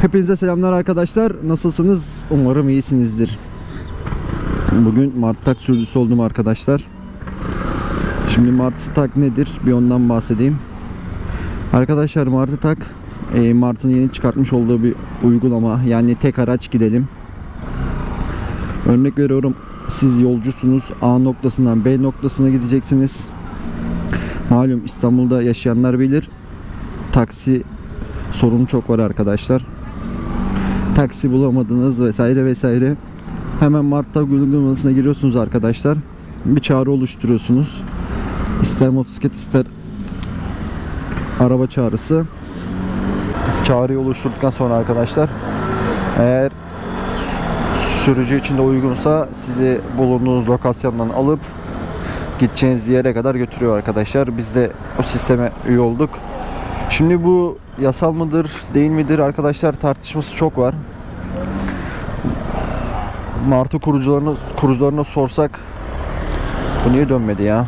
Hepinize selamlar arkadaşlar. Nasılsınız? Umarım iyisinizdir. Bugün Mart sürücüsü oldum arkadaşlar. Şimdi Mart Tak nedir? Bir ondan bahsedeyim. Arkadaşlar Martı Tak e, Mart'ın yeni çıkartmış olduğu bir uygulama. Yani tek araç gidelim. Örnek veriyorum siz yolcusunuz A noktasından B noktasına gideceksiniz. Malum İstanbul'da yaşayanlar bilir. Taksi sorunu çok var arkadaşlar. Taksi bulamadınız vesaire vesaire. Hemen Mart'ta uygulamasına giriyorsunuz arkadaşlar. Bir çağrı oluşturuyorsunuz. İster motosiklet ister araba çağrısı. Çağrıyı oluşturduktan sonra arkadaşlar eğer sürücü için de uygunsa sizi bulunduğunuz lokasyondan alıp gideceğiniz yere kadar götürüyor arkadaşlar. Biz de o sisteme üye olduk. Şimdi bu yasal mıdır, değil midir arkadaşlar tartışması çok var. Martı kurucularına kurucularına sorsak bu niye dönmedi ya?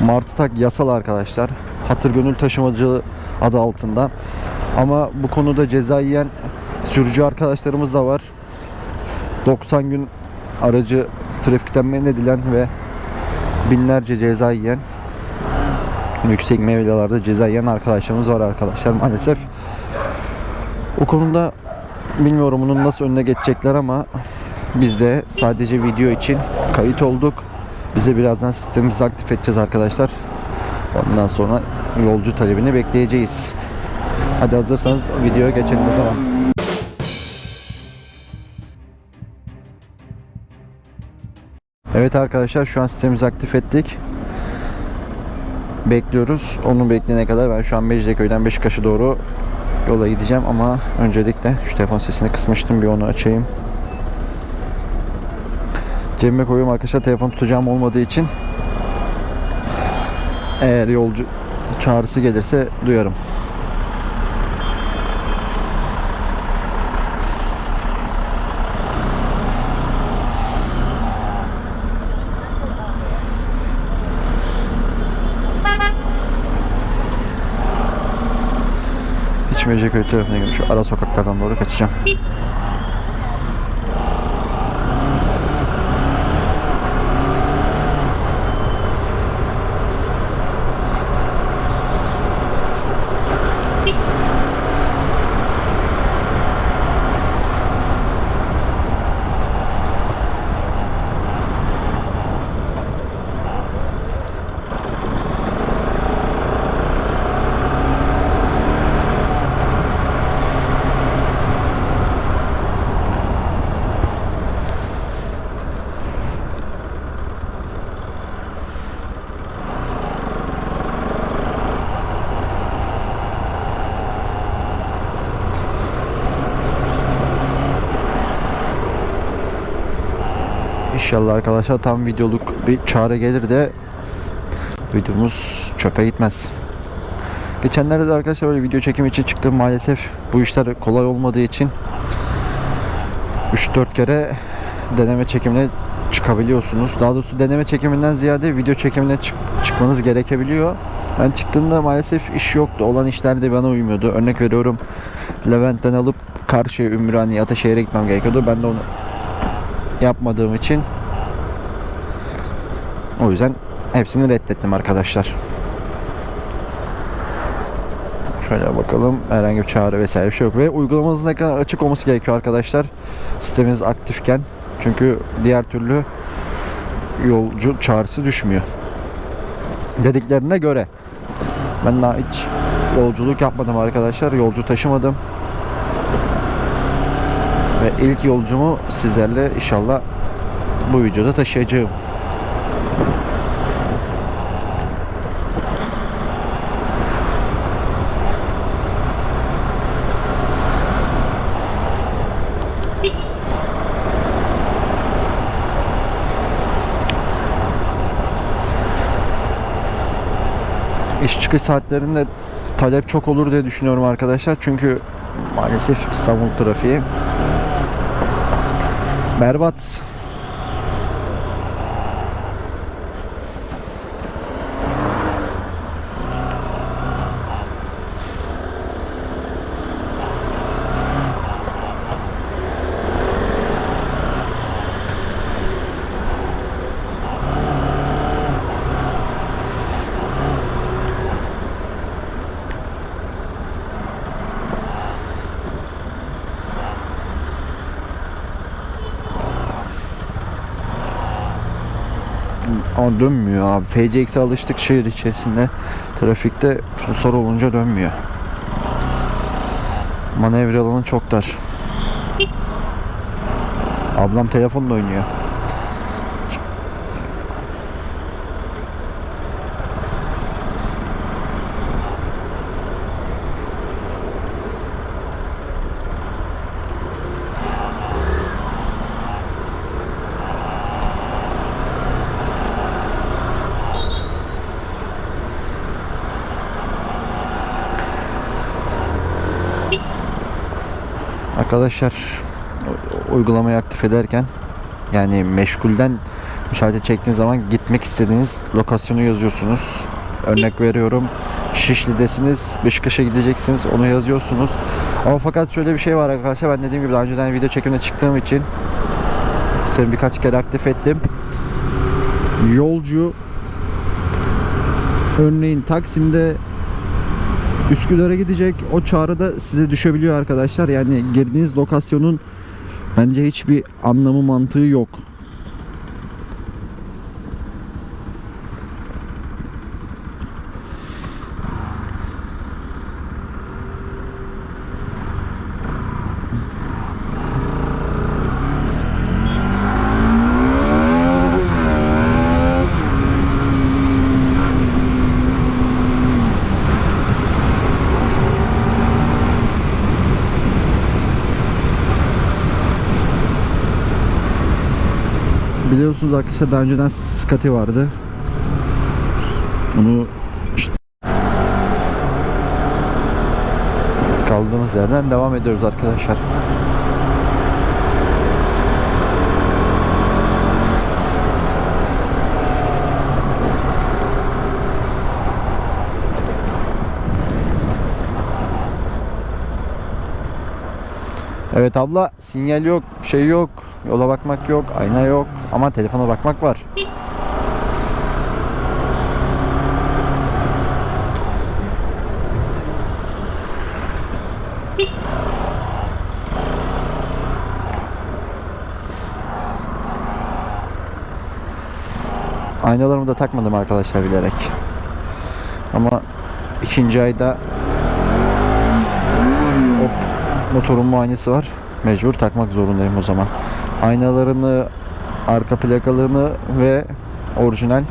Martı tak yasal arkadaşlar. Hatır gönül taşımacılığı adı altında. Ama bu konuda ceza yiyen sürücü arkadaşlarımız da var. 90 gün aracı trafikten men edilen ve binlerce ceza yiyen yüksek mevlalarda ceza yiyen arkadaşlarımız var arkadaşlar maalesef. O konuda bilmiyorum bunun nasıl önüne geçecekler ama biz de sadece video için kayıt olduk. Bize birazdan sistemimizi aktif edeceğiz arkadaşlar. Ondan sonra yolcu talebini bekleyeceğiz. Hadi hazırsanız videoya geçelim o zaman. Evet arkadaşlar şu an sistemimizi aktif ettik. Bekliyoruz. Onu bekleyene kadar ben şu an Mecidiyeköy'den Beşiktaş'a doğru yola gideceğim ama öncelikle şu telefon sesini kısmıştım bir onu açayım. Cebime koyuyorum arkadaşlar telefon tutacağım olmadığı için eğer yolcu çağrısı gelirse duyarım. Hiç Mecidiyeköy tarafına gidiyorum. Şu ara sokaklardan doğru kaçacağım. İnşallah arkadaşlar tam videoluk bir çağrı gelir de videomuz çöpe gitmez. Geçenlerde de arkadaşlar böyle video çekimi için çıktım maalesef bu işler kolay olmadığı için 3-4 kere deneme çekimine çıkabiliyorsunuz. Daha doğrusu deneme çekiminden ziyade video çekimine çık- çıkmanız gerekebiliyor. Ben çıktığımda maalesef iş yoktu. Olan işler de bana uymuyordu. Örnek veriyorum Levent'ten alıp Karşıya, Ümraniye, Ataşehir'e gitmem gerekiyordu. Ben de onu yapmadığım için o yüzden hepsini reddettim arkadaşlar. Şöyle bakalım herhangi bir çağrı vesaire bir şey yok ve uygulamanızın ekranı açık olması gerekiyor arkadaşlar. Sisteminiz aktifken çünkü diğer türlü yolcu çağrısı düşmüyor. Dediklerine göre ben daha hiç yolculuk yapmadım arkadaşlar. Yolcu taşımadım. Ve ilk yolcumu sizlerle inşallah bu videoda taşıyacağım. İş çıkış saatlerinde talep çok olur diye düşünüyorum arkadaşlar. Çünkü maalesef İstanbul trafiği berbat. Ama dönmüyor abi. PCX'e alıştık şehir içerisinde. Trafikte pulsar olunca dönmüyor. Manevra alanı çok dar. Ablam telefonla oynuyor. Arkadaşlar uygulamayı aktif ederken yani meşgulden müsaade çektiğiniz zaman gitmek istediğiniz lokasyonu yazıyorsunuz. Örnek veriyorum. Şişli'desiniz, Beşiktaş'a gideceksiniz. Onu yazıyorsunuz. Ama fakat şöyle bir şey var arkadaşlar. Ben dediğim gibi daha önceden video çekimine çıktığım için size birkaç kere aktif ettim. Yolcu örneğin Taksim'de Üsküdar'a gidecek. O çağrı da size düşebiliyor arkadaşlar. Yani girdiğiniz lokasyonun bence hiçbir anlamı mantığı yok. Biliyorsunuz arkadaşlar daha önceden Scotty vardı. Bunu işte kaldığımız yerden devam ediyoruz arkadaşlar. Evet abla sinyal yok, şey yok, yola bakmak yok, ayna yok ama telefona bakmak var. Aynalarımı da takmadım arkadaşlar bilerek. Ama ikinci ayda Hop, motorun muayenesi var. Mecbur takmak zorundayım o zaman. Aynalarını, arka plakalarını ve orijinal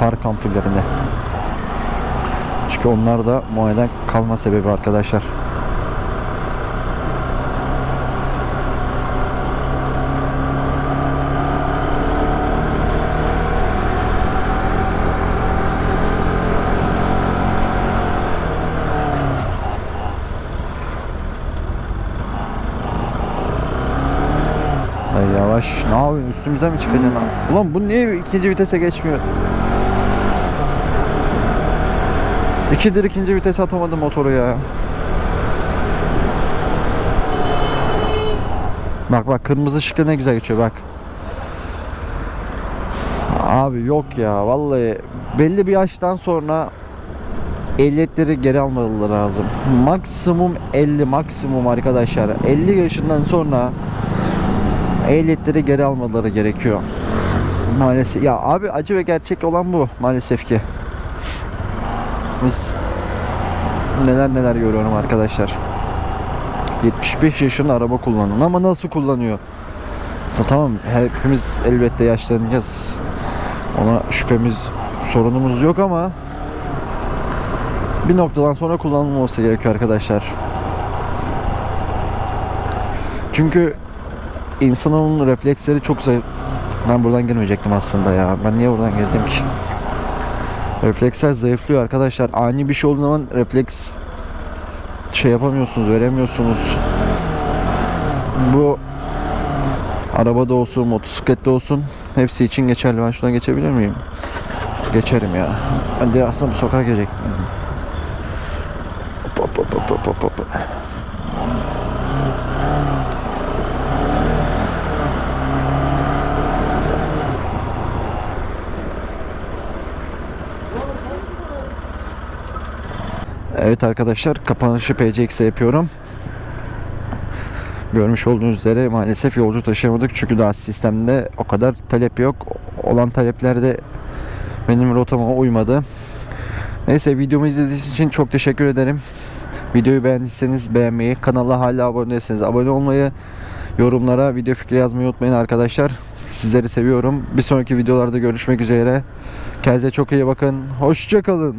park ampullerini. Çünkü onlar da muayenen kalma sebebi arkadaşlar. Yavaş. Ne yapıyorsun? Üstümüze mi çıkacaksın? lan? Ulan bu niye ikinci vitese geçmiyor? İkidir ikinci vites atamadım motoru ya. Bak bak kırmızı ışıkta ne güzel geçiyor bak. Abi yok ya vallahi belli bir yaştan sonra ehliyetleri geri almaları lazım. Maksimum 50 maksimum arkadaşlar. 50 yaşından sonra ehliyetleri geri almaları gerekiyor. Maalesef. Ya abi acı ve gerçek olan bu maalesef ki. Biz neler neler görüyorum arkadaşlar. 75 yaşında araba kullanan ama nasıl kullanıyor? Ya tamam hepimiz elbette yaşlanacağız. Ona şüphemiz sorunumuz yok ama bir noktadan sonra kullanılmaması gerekiyor arkadaşlar. Çünkü insanın refleksleri çok zayıf. Ben buradan girmeyecektim aslında ya. Ben niye buradan girdim ki? Refleksler zayıflıyor arkadaşlar. Ani bir şey olduğu zaman refleks şey yapamıyorsunuz, veremiyorsunuz. Bu arabada olsun, motosiklette olsun hepsi için geçerli. Ben şuradan geçebilir miyim? Geçerim ya. Ben de aslında bu sokağa gelecektim. Hop, hop, hop, hop, hop, Evet arkadaşlar kapanışı PCX'e yapıyorum. Görmüş olduğunuz üzere maalesef yolcu taşıyamadık çünkü daha sistemde o kadar talep yok. Olan taleplerde benim rotama uymadı. Neyse videomu izlediğiniz için çok teşekkür ederim. Videoyu beğendiyseniz beğenmeyi, kanala hala abone değilseniz abone olmayı, yorumlara video fikri yazmayı unutmayın arkadaşlar. Sizleri seviyorum. Bir sonraki videolarda görüşmek üzere. Kendinize çok iyi bakın. Hoşçakalın.